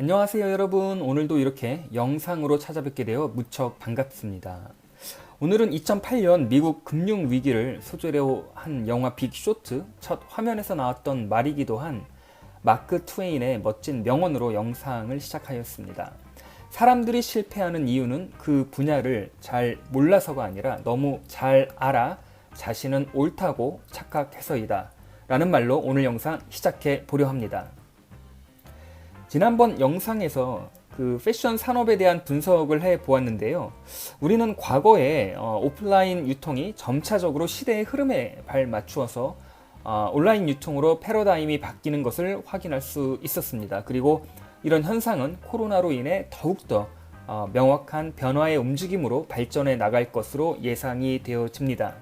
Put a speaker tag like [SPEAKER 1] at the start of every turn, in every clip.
[SPEAKER 1] 안녕하세요 여러분. 오늘도 이렇게 영상으로 찾아뵙게 되어 무척 반갑습니다. 오늘은 2008년 미국 금융위기를 소재로 한 영화 빅쇼트 첫 화면에서 나왔던 말이기도 한 마크 트웨인의 멋진 명언으로 영상을 시작하였습니다. 사람들이 실패하는 이유는 그 분야를 잘 몰라서가 아니라 너무 잘 알아 자신은 옳다고 착각해서이다. 라는 말로 오늘 영상 시작해 보려 합니다 지난번 영상에서 그 패션 산업에 대한 분석을 해 보았는데요. 우리는 과거에 어, 오프라인 유통이 점차적으로 시대의 흐름에 발 맞추어서 어, 온라인 유통으로 패러다임이 바뀌는 것을 확인할 수 있었습니다. 그리고 이런 현상은 코로나로 인해 더욱더 어, 명확한 변화의 움직임으로 발전해 나갈 것으로 예상이 되어집니다.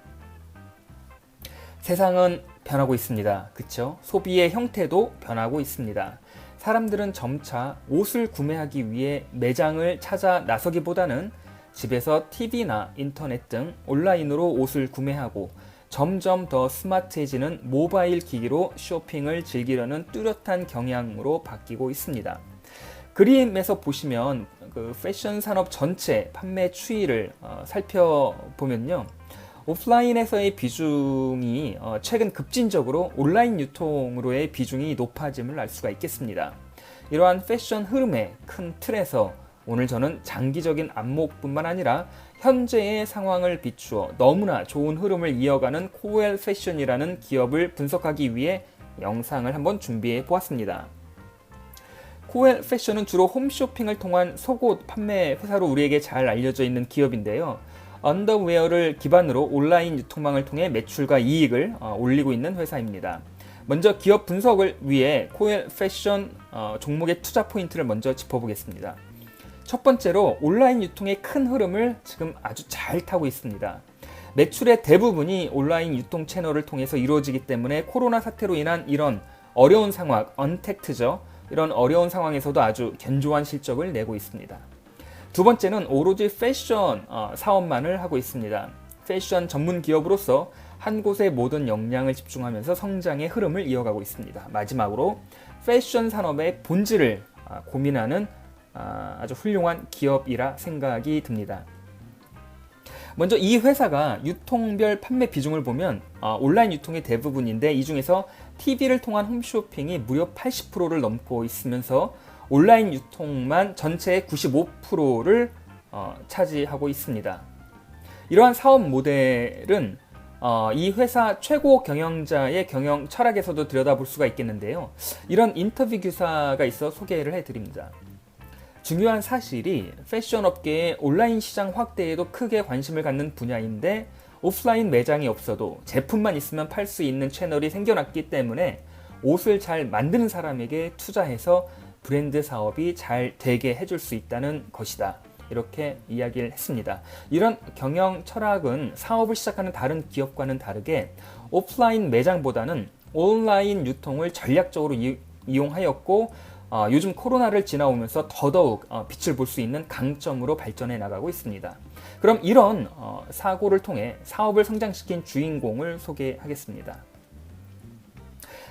[SPEAKER 1] 세상은 변하고 있습니다. 그쵸? 소비의 형태도 변하고 있습니다. 사람들은 점차 옷을 구매하기 위해 매장을 찾아 나서기보다는 집에서 TV나 인터넷 등 온라인으로 옷을 구매하고 점점 더 스마트해지는 모바일 기기로 쇼핑을 즐기려는 뚜렷한 경향으로 바뀌고 있습니다. 그림에서 보시면 그 패션 산업 전체 판매 추이를 어, 살펴보면요. 오프라인에서의 비중이 어, 최근 급진적으로 온라인 유통으로의 비중이 높아짐을 알 수가 있겠습니다. 이러한 패션 흐름의 큰 틀에서 오늘 저는 장기적인 안목뿐만 아니라 현재의 상황을 비추어 너무나 좋은 흐름을 이어가는 코웰 패션이라는 기업을 분석하기 위해 영상을 한번 준비해 보았습니다. 코웰 패션은 주로 홈쇼핑을 통한 속옷 판매 회사로 우리에게 잘 알려져 있는 기업인데요. 언더웨어를 기반으로 온라인 유통망을 통해 매출과 이익을 어, 올리고 있는 회사입니다. 먼저 기업 분석을 위해 코엘 패션 어, 종목의 투자 포인트를 먼저 짚어보겠습니다. 첫 번째로 온라인 유통의 큰 흐름을 지금 아주 잘 타고 있습니다. 매출의 대부분이 온라인 유통 채널을 통해서 이루어지기 때문에 코로나 사태로 인한 이런 어려운 상황, 언택트죠. 이런 어려운 상황에서도 아주 견조한 실적을 내고 있습니다. 두 번째는 오로지 패션 어, 사업만을 하고 있습니다. 패션 전문 기업으로서 한 곳에 모든 역량을 집중하면서 성장의 흐름을 이어가고 있습니다. 마지막으로 패션 산업의 본질을 아, 고민하는 아, 아주 훌륭한 기업이라 생각이 듭니다. 먼저 이 회사가 유통별 판매 비중을 보면 어, 온라인 유통의 대부분인데 이 중에서 TV를 통한 홈쇼핑이 무려 80%를 넘고 있으면서 온라인 유통만 전체의 95%를 어, 차지하고 있습니다. 이러한 사업 모델은 어, 이 회사 최고 경영자의 경영 철학에서도 들여다볼 수가 있겠는데요. 이런 인터뷰 기사가 있어 소개를 해드립니다. 중요한 사실이 패션 업계의 온라인 시장 확대에도 크게 관심을 갖는 분야인데 오프라인 매장이 없어도 제품만 있으면 팔 수 있는 채널이 생겨났기 때문에 옷을 잘 만드는 사람에게 투자해서 브랜드 사업이 잘 되게 해줄 수 있다는 것이다. 이렇게 이야기를 했습니다. 이런 경영 철학은 사업을 시작하는 다른 기업과는 다르게 오프라인 매장보다는 온라인 유통을 전략적으로 이, 용하였고 어, 요즘 코로나를 지나오면서 더더욱 어, 빛을 볼 수 있는 강점으로 발전해 나가고 있습니다. 그럼 이런 어, 사고를 통해 사업을 성장시킨 주인공을 소개하겠습니다.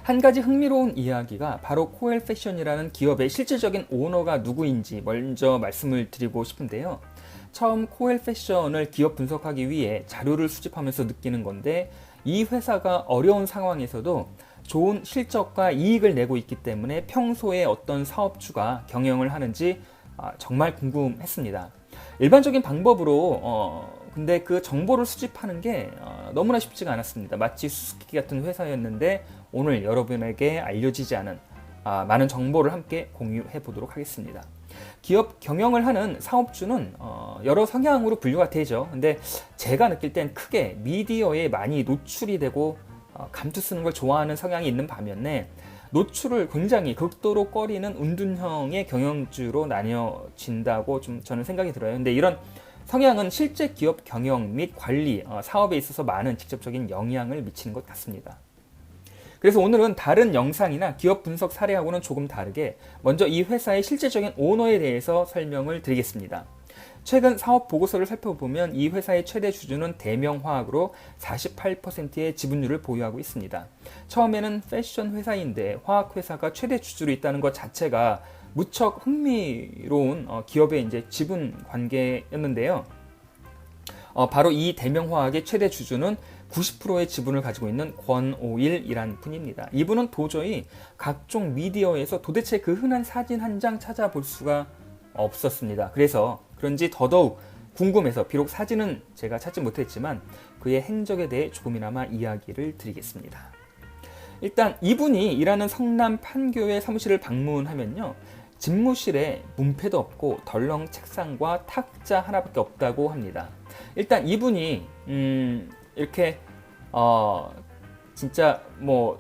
[SPEAKER 1] 한 가지 흥미로운 이야기가 바로 코엘 패션이라는 기업의 실질적인 오너가 누구인지 먼저 말씀을 드리고 싶은데요. 처음 코엘 패션을 기업 분석하기 위해 자료를 수집하면서 느끼는 건데 이 회사가 어려운 상황에서도 좋은 실적과 이익을 내고 있기 때문에 평소에 어떤 사업주가 경영을 하는지 아, 정말 궁금했습니다. 일반적인 방법으로 어, 근데 그 정보를 수집하는 게 어, 너무나 쉽지가 않았습니다. 마치 수수께끼 같은 회사였는데 오늘 여러분에게 알려지지 않은 아, 많은 정보를 함께 공유해 보도록 하겠습니다. 기업 경영을 하는 사업주는 어, 여러 성향으로 분류가 되죠. 근데 제가 느낄 땐 크게 미디어에 많이 노출이 되고 어, 감투 쓰는 걸 좋아하는 성향이 있는 반면에 노출을 굉장히 극도로 꺼리는 운둔형의 경영주로 나뉘어진다고 좀 저는 생각이 들어요. 근데 이런 성향은 실제 기업 경영 및 관리, 어, 사업에 있어서 많은 직접적인 영향을 미치는 것 같습니다. 그래서 오늘은 다른 영상이나 기업 분석 사례하고는 조금 다르게 먼저 이 회사의 실질적인 오너에 대해서 설명을 드리겠습니다. 최근 사업 보고서를 살펴보면 이 회사의 최대 주주는 대명화학으로 48%의 지분율을 보유하고 있습니다. 처음에는 패션 회사인데 화학 회사가 최대 주주로 있다는 것 자체가 무척 흥미로운 어, 기업의 이제 지분 관계였는데요. 어, 바로 이 대명화학의 최대 주주는 90%의 지분을 가지고 있는 권오일이란 분입니다. 이분은 도저히 각종 미디어에서 도대체 그 흔한 사진 한 장 찾아볼 수가 없었습니다. 그래서 그런지 더더욱 궁금해서 비록 사진은 제가 찾지 못했지만 그의 행적에 대해 조금이나마 이야기를 드리겠습니다. 일단 이분이 일하는 성남 판교의 사무실을 방문하면요. 집무실에 문패도 없고 덜렁 책상과 탁자 하나밖에 없다고 합니다. 일단 이분이 음 이렇게 어 진짜 뭐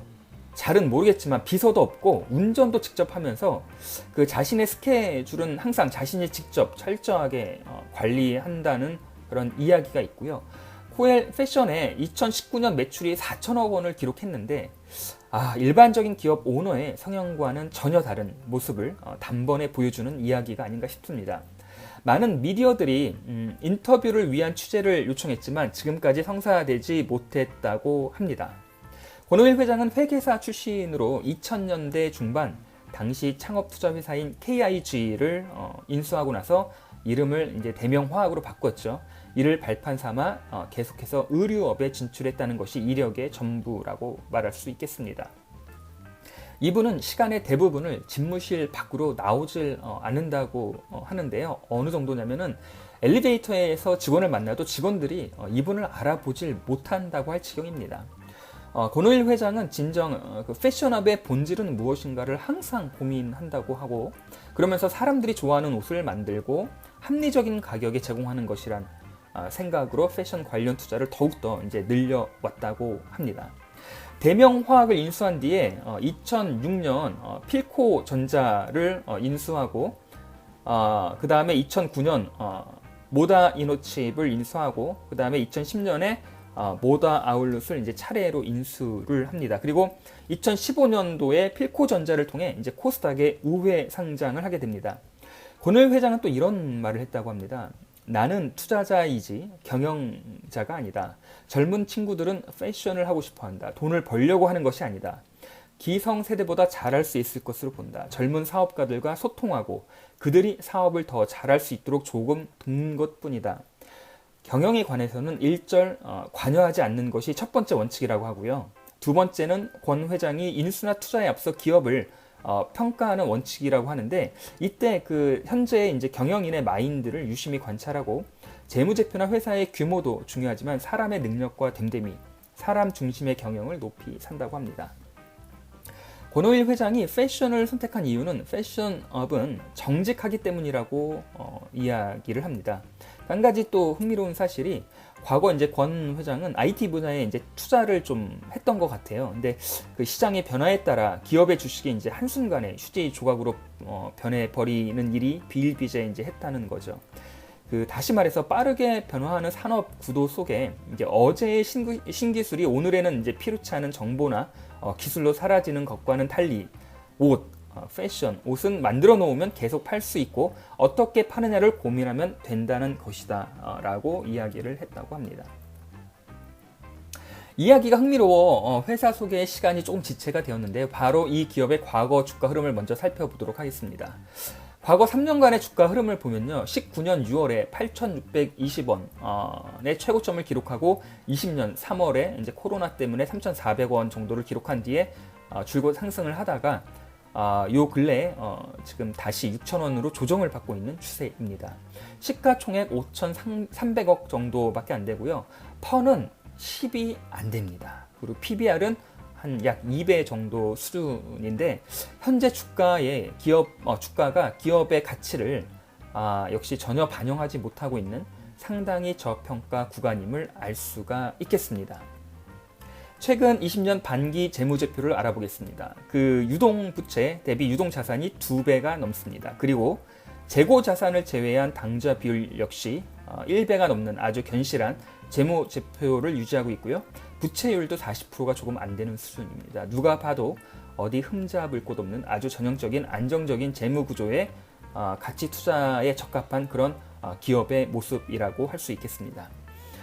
[SPEAKER 1] 잘은 모르겠지만 비서도 없고 운전도 직접 하면서 그 자신의 스케줄은 항상 자신이 직접 철저하게 어, 관리한다는 그런 이야기가 있고요. 코엘 패션의 2019년 매출이 4천억 원을 기록했는데 아, 일반적인 기업 오너의 성향과는 전혀 다른 모습을 어, 단번에 보여주는 이야기가 아닌가 싶습니다. 많은 미디어들이 음, 인터뷰를 위한 취재를 요청했지만 지금까지 성사되지 못했다고 합니다. 권오일 회장은 회계사 출신으로 2000년대 중반 당시 창업 투자 회사인 KIG를 어, 인수하고 나서 이름을 이제 대명화학으로 바꿨죠. 이를 발판 삼아 어, 계속해서 의류업에 진출했다는 것이 이력의 전부라고 말할 수 있겠습니다. 이분은 시간의 대부분을 집무실 밖으로 나오질 어, 않는다고 어, 하는데요. 어느 정도냐면은 엘리베이터에서 직원을 만나도 직원들이 어, 이분을 알아보질 못한다고 할 지경입니다. 어, 권오일 회장은 진정 어, 그 패션업의 본질은 무엇인가를 항상 고민한다고 하고 그러면서 사람들이 좋아하는 옷을 만들고 합리적인 가격에 제공하는 것이란 어, 생각으로 패션 관련 투자를 더욱더 이제 늘려왔다고 합니다. 대명화학을 인수한 뒤에 2006년 어, 어, 필코 전자를 어, 인수하고 어, 그 다음에 2009년 어, 모다 이노칩을 인수하고 그 다음에 2010년에 어, 모다 아울렛을 이제 차례로 인수를 합니다. 그리고 2015년도에 필코전자를 통해 이제 코스닥의 우회 상장을 하게 됩니다. 권을 회장은 또 이런 말을 했다고 합니다. 나는 투자자이지 경영자가 아니다. 젊은 친구들은 패션을 하고 싶어 한다. 돈을 벌려고 하는 것이 아니다. 기성 세대보다 잘할 수 있을 것으로 본다. 젊은 사업가들과 소통하고 그들이 사업을 더 잘할 수 있도록 조금 돕는 것 뿐이다. 경영에 관해서는 일절 어, 관여하지 않는 것이 첫 번째 원칙이라고 하고요. 두 번째는 권 회장이 인수나 투자에 앞서 기업을 어, 평가하는 원칙이라고 하는데 이때 그 현재 이제 경영인의 마인드를 유심히 관찰하고 재무제표나 회사의 규모도 중요하지만 사람의 능력과 됨됨이 사람 중심의 경영을 높이 산다고 합니다. 권오일 회장이 패션을 선택한 이유는 패션업은 정직하기 때문이라고 어, 이야기를 합니다. 한 가지 또 흥미로운 사실이 과거 이제 권 회장은 IT 분야에 이제 투자를 좀 했던 것 같아요. 근데 그 시장의 변화에 따라 기업의 주식이 이제 한순간에 휴지 조각으로 어, 변해 버리는 일이 비일비재 이제 했다는 거죠. 그 다시 말해서 빠르게 변화하는 산업 구도 속에 이제 어제의 신구, 신기술이 오늘에는 이제 필요치 않은 정보나 어, 기술로 사라지는 것과는 달리 옷, 어, 패션, 옷은 만들어 놓으면 계속 팔 수 있고 어떻게 파느냐를 고민하면 된다는 것이다 어, 라고 이야기를 했다고 합니다. 이야기가 흥미로워 어, 회사 소개의 시간이 조금 지체가 되었는데 바로 이 기업의 과거 주가 흐름을 먼저 살펴보도록 하겠습니다. 과거 3년간의 주가 흐름을 보면요. 19년 6월에 8,620원의 최고점을 기록하고 20년 3월에 이제 코로나 때문에 3,400원 정도를 기록한 뒤에 줄곧 상승을 하다가 아, 요 근래 어, 지금 다시 6천원으로 조정을 받고 있는 추세입니다. 시가총액 5,300억 정도밖에 안 되고요. 펀은 10이 안 됩니다. 그리고 PBR은 한약 2배 정도 수준인데 현재 주가의 기업 어, 주가가 기업의 가치를 아, 역시 전혀 반영하지 못하고 있는 상당히 저평가 구간임을 알 수가 있겠습니다. 최근 20년 반기 재무제표를 알아보겠습니다. 그 유동 부채 대비 유동 자산이 두 배가 넘습니다. 그리고 재고 자산을 제외한 당좌 비율 역시 1배가 어, 넘는 아주 견실한 재무제표를 유지하고 있고요. 부채율도 40%가 조금 안 되는 수준입니다. 누가 봐도 어디 흠잡을 곳 없는 아주 전형적인 안정적인 재무 구조의 어, 가치 투자에 적합한 그런 어, 기업의 모습이라고 할 수 있겠습니다.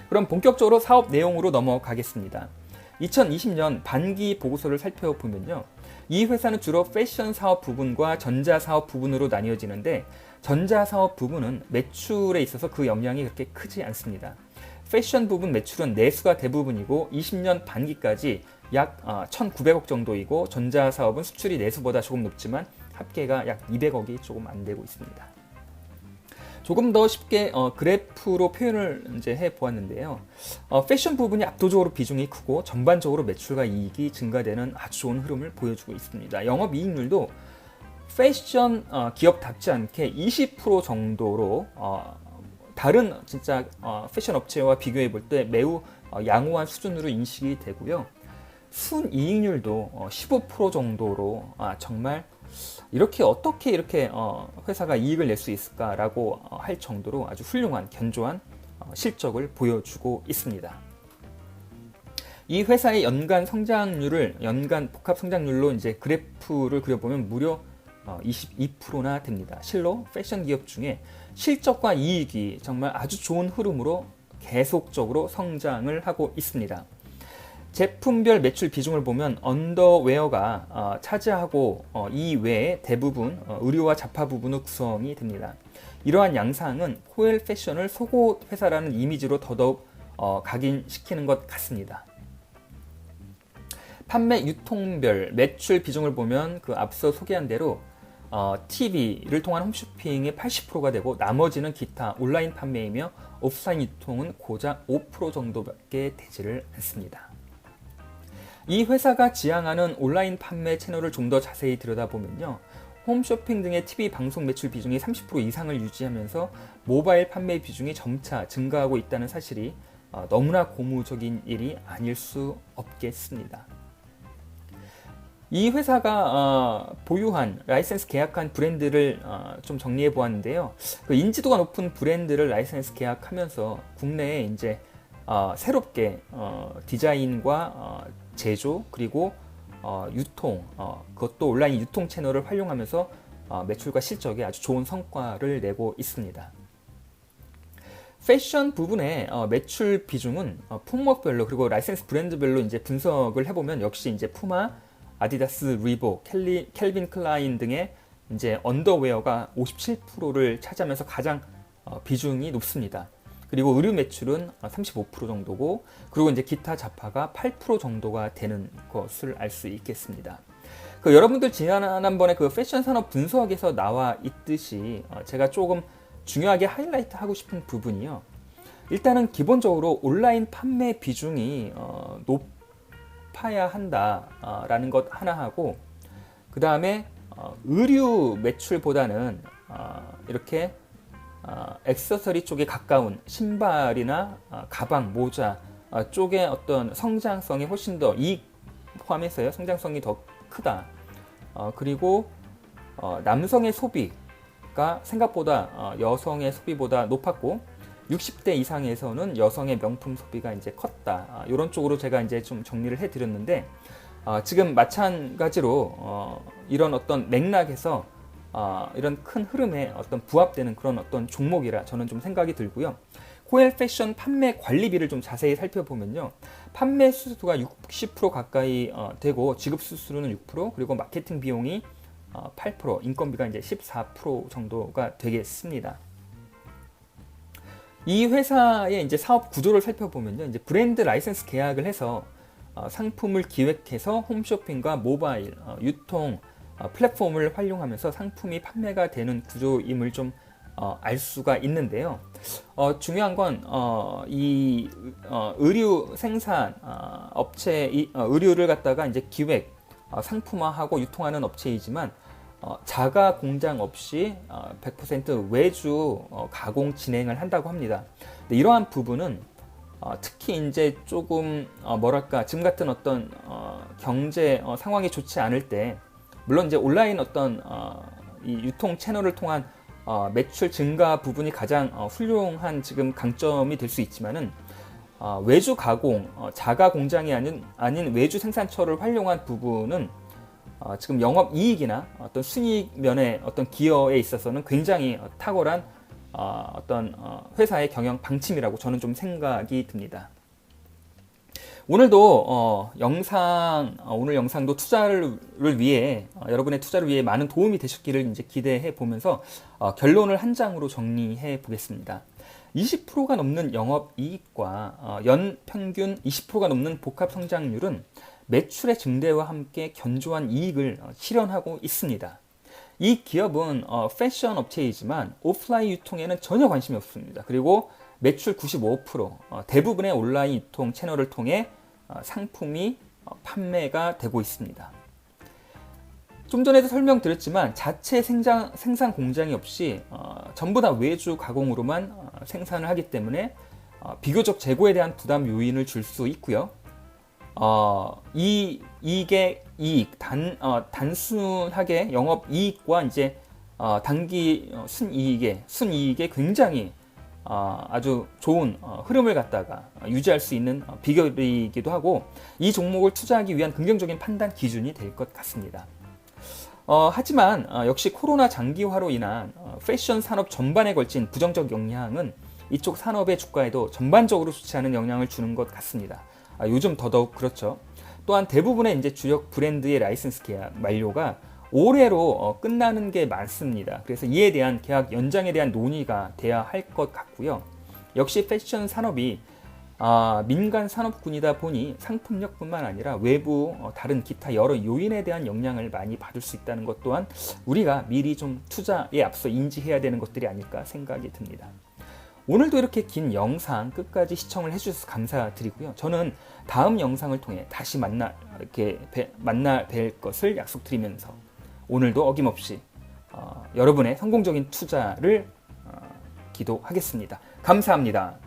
[SPEAKER 1] 그럼 본격적으로 사업 내용으로 넘어가겠습니다. 2020년 반기 보고서를 살펴보면요. 이 회사는 주로 패션 사업 부분과 전자 사업 부분으로 나뉘어지는데 전자 사업 부분은 매출에 있어서 그 영향이 그렇게 크지 않습니다. 패션 부분 매출은 내수가 대부분이고 20년 반기까지 약 1,900억 정도이고 전자 사업은 수출이 내수보다 조금 높지만 합계가 약 200억이 조금 안 되고 있습니다. 조금 더 쉽게 어, 그래프로 표현을 이제 해 보았는데요. 어, 패션 부분이 압도적으로 비중이 크고 전반적으로 매출과 이익이 증가되는 아주 좋은 흐름을 보여주고 있습니다. 영업 이익률도 패션 어, 기업답지 않게 20% 정도로 어, 다른 진짜 어, 패션 업체와 비교해 볼 때 매우 어, 양호한 수준으로 인식이 되고요. 순이익률도 15% 어, 정도로 아, 정말 이렇게 어떻게 이렇게 어, 회사가 이익을 낼 수 있을까라고 어, 할 정도로 아주 훌륭한 견조한 어, 실적을 보여주고 있습니다. 이 회사의 연간 성장률을 연간 복합 성장률로 이제 그래프를 그려보면 무려 22%나 됩니다. 실로 패션 기업 중에 실적과 이익이 정말 아주 좋은 흐름으로 계속적으로 성장을 하고 있습니다. 제품별 매출 비중을 보면 언더웨어가 어, 차지하고 어, 이 외에 대부분 어, 의류와 자파 부분으로 구성이 됩니다. 이러한 양상은 호엘 패션을 속옷 회사라는 이미지로 더더욱 어, 각인시키는 것 같습니다. 판매 유통별 매출 비중을 보면 그 앞서 소개한 대로 어, TV를 통한 홈쇼핑의 80%가 되고 나머지는 기타 온라인 판매이며 오프라인 유통은 고작 5% 정도밖에 되지를 않습니다. 이 회사가 지향하는 온라인 판매 채널을 좀 더 자세히 들여다보면요. 홈쇼핑 등의 TV 방송 매출 비중이 30% 이상을 유지하면서 모바일 판매 비중이 점차 증가하고 있다는 사실이 어, 너무나 고무적인 일이 아닐 수 없겠습니다. 이 회사가 어, 보유한 라이센스 계약한 브랜드를 어, 좀 정리해 보았는데요. 그 인지도가 높은 브랜드를 라이센스 계약하면서 국내에 이제 새롭게 디자인과 제조 그리고 어, 유통 어, 그것도 온라인 유통 채널을 활용하면서 어, 매출과 실적에 아주 좋은 성과를 내고 있습니다. 패션 부분의 어, 매출 비중은 어, 품목별로 그리고 라이센스 브랜드별로 이제 분석을 해보면 역시 이제 푸마, 아디다스, 리보, 켈리, 켈빈 클라인 등의 이제 언더웨어가 57%를 차지하면서 가장 어, 비중이 높습니다. 그리고 의류 매출은 35% 정도고 그리고 이제 기타 자파가 8% 정도가 되는 것을 알 수 있겠습니다. 그 여러분들 지난번에 그 패션 산업 분석에서 나와 있듯이 어, 제가 조금 중요하게 하이라이트 하고 싶은 부분이요. 일단은 기본적으로 온라인 판매 비중이 어, 높아야 한다라는 것 하나 하고 그 다음에 어, 의류 매출보다는 이렇게 어, 액세서리 쪽에 가까운 신발이나 어, 가방, 모자 어, 쪽의 어떤 성장성이 훨씬 더 이익 포함해서요 성장성이 더 크다. 어, 그리고 어, 남성의 소비가 생각보다 어, 여성의 소비보다 높았고 60대 이상에서는 여성의 명품 소비가 이제 컸다. 아, 이런 쪽으로 제가 이제 좀 정리를 해드렸는데 어, 지금 마찬가지로 어, 이런 어떤 맥락에서 어, 이런 큰 흐름에 어떤 부합되는 그런 어떤 종목이라 저는 좀 생각이 들고요. 코엘 패션 판매 관리비를 좀 자세히 살펴보면요. 판매 수수가 60% 가까이 어, 되고 지급 수수료는 6% 그리고 마케팅 비용이 어, 8% 인건비가 이제 14% 정도가 되겠습니다. 이 회사의 이제 사업 구조를 살펴보면요. 이제 브랜드 라이센스 계약을 해서 어, 상품을 기획해서 홈쇼핑과 모바일, 어, 유통, 어, 플랫폼을 활용하면서 상품이 판매가 되는 구조임을 좀 어, 알 수가 있는데요. 어, 중요한 건, 어, 이, 어, 의류 생산, 어, 업체, 이, 어, 의류를 갖다가 이제 기획, 어, 상품화하고 유통하는 업체이지만, 어, 자가 공장 없이 어, 100% 외주 어, 가공 진행을 한다고 합니다. 이러한 부분은 어, 특히 이제 조금 어, 뭐랄까 지금 같은 어떤 어, 경제 어, 상황이 좋지 않을 때 물론 이제 온라인 어떤 어, 이 유통 채널을 통한 어, 매출 증가 부분이 가장 어, 훌륭한 지금 강점이 될 수 있지만은 어, 외주 가공, 어, 자가 공장이 아닌 아닌 외주 생산처를 활용한 부분은 어, 지금 영업 이익이나 어떤 순이익 면의 어떤 기여에 있어서는 굉장히 어, 탁월한 어, 어떤 어, 회사의 경영 방침이라고 저는 좀 생각이 듭니다. 오늘도 어, 영상 어, 오늘 영상도 투자를 위해 어, 여러분의 투자를 위해 많은 도움이 되셨기를 이제 기대해 보면서 어, 결론을 한 장으로 정리해 보겠습니다. 20%가 넘는 영업 이익과 어, 연 평균 20%가 넘는 복합 성장률은 매출의 증대와 함께 견조한 이익을 어, 실현하고 있습니다. 이 기업은 어, 패션 업체이지만 오프라인 유통에는 전혀 관심이 없습니다. 그리고 매출 95% 어, 대부분의 온라인 유통 채널을 통해 어, 상품이 어, 판매가 되고 있습니다. 좀 전에도 설명드렸지만 자체 생산, 생산 공장이 없이 어, 전부 다 외주 가공으로만 어, 생산을 하기 때문에 어, 비교적 재고에 대한 부담 요인을 줄 수 있고요. 어, 이 이익의 이익 단 어, 단순하게 영업 이익과 이제 어, 단기 어, 순이익의 순이익에 굉장히 어, 아주 좋은 어, 흐름을 갖다가 어, 유지할 수 있는 어, 비결이기도 하고 이 종목을 투자하기 위한 긍정적인 판단 기준이 될 것 같습니다. 어, 하지만 어, 역시 코로나 장기화로 인한 어, 패션 산업 전반에 걸친 부정적 영향은 이쪽 산업의 주가에도 전반적으로 좋지 않은 영향을 주는 것 같습니다. 아, 요즘 더더욱 그렇죠. 또한 대부분의 이제 주력 브랜드의 라이센스 계약 만료가 올해로 어, 끝나는 게 많습니다. 그래서 이에 대한 계약 연장에 대한 논의가 돼야 할 것 같고요. 역시 패션 산업이 아, 민간 산업군이다 보니 상품력뿐만 아니라 외부 어, 다른 기타 여러 요인에 대한 영향을 많이 받을 수 있다는 것 또한 우리가 미리 좀 투자에 앞서 인지해야 되는 것들이 아닐까 생각이 듭니다. 오늘도 이렇게 긴 영상 끝까지 시청을 해주셔서 감사드리고요. 저는 다음 영상을 통해 다시 만나 이렇게 뵈- 만나 뵐 것을 약속드리면서 오늘도 어김없이 어, 여러분의 성공적인 투자를 어, 기도하겠습니다. 감사합니다.